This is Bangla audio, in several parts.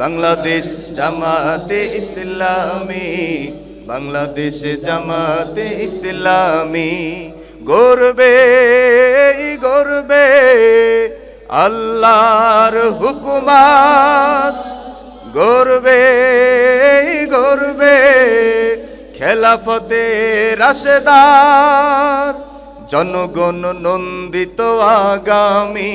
বাংলাদেশ জামাতে ইসলামী, বাংলাদেশ জামাতে ইসলামী। গর্বে গর্বে আল্লাহর হুকুমাত। গর্বে গর্বে খেলাফতে রাশেদার। জনগণ নন্দিত আগামী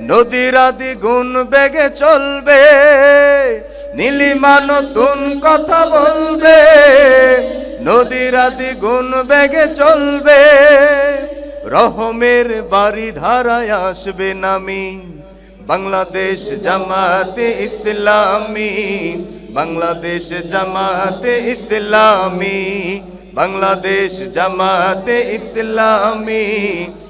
নদীর আদি গুণ বেগে চলবে। নীলিমা নতুন কথা বলবে। নদীর আদি গুণ বেগে চলবে। রহমের বাড়ি ধারায় আসবে নামি। বাংলাদেশ জামাতে ইসলামী। বাংলাদেশ জামাতে ইসলামী। বাংলাদেশ জামাতে ইসলামী।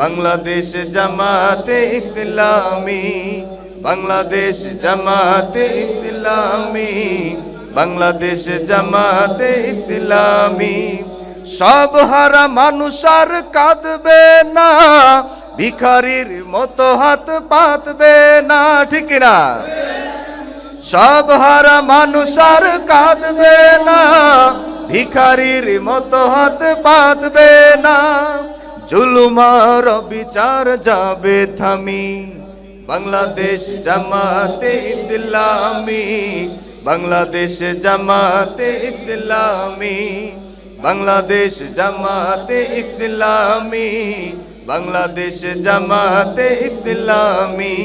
বাংলাদেশ জামাতে ইসলামী, বাংলাদেশ জামাতে ইসলামী, বাংলাদেশ জামাতে ইসলামী। সব হারা মানুষ আর কাঁদবে না, ভিখারির মতো হাত পাতবে না, ঠিক না সব হারা মানুষ আর কাঁদবে না, ভিখারির মতো হাত পাতবে না। জুলুমার বিচার যাবে থামি। বাংলাদেশ জামাতে ইসলামী, বাংলাদেশ জামাতে ইসলামী, বাংলাদেশ জামাতে ইসলামী, বাংলাদেশ জামাতে ইসলামী।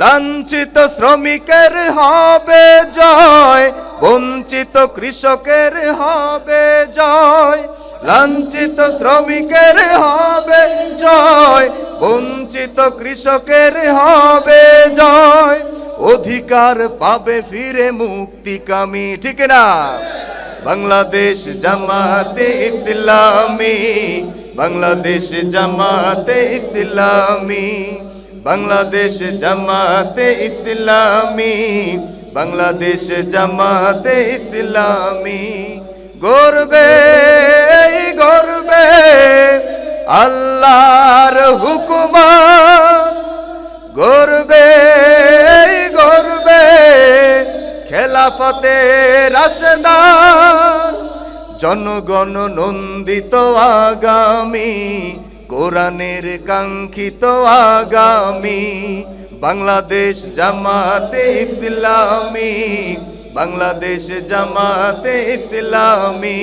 লাঞ্ছিত শ্রমিকের হবে জয়, বঞ্চিত কৃষকের হবে জয়। লাঞ্ছিত শ্রমিকের হবে জয়, বঞ্চিত কৃষকের হবে জয়। অধিকার পাবে ফিরে মুক্তিকামী ঠিক না? বাংলাদেশ জামাতে ইসলামী, বাংলাদেশ জামাতে ইসলামী, বাংলাদেশ জামাতে ইসলামী, বাংলাদেশ জামাতে ইসলামী। গর্বে গর্বে আল্লাহর হুকুমা গর্বে গর্বে খেলাফতে রাশদার জনগণ নন্দিত আগামী, কোরআনের কাঙ্ক্ষিত আগামী। বাংলাদেশ জামাতে ইসলামী, বাংলাদেশ জামাতে ইসলামী।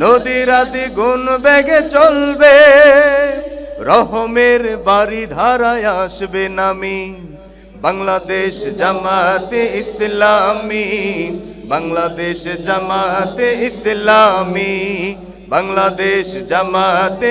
নদীর আদি গুণ বেগে চলবে। রহমের বাড়ি ধারায় আসবে নামি। বাংলাদেশ জামাতে ইসলামী। বাংলাদেশ জামাতে ইসলামী। বাংলাদেশ জামাতে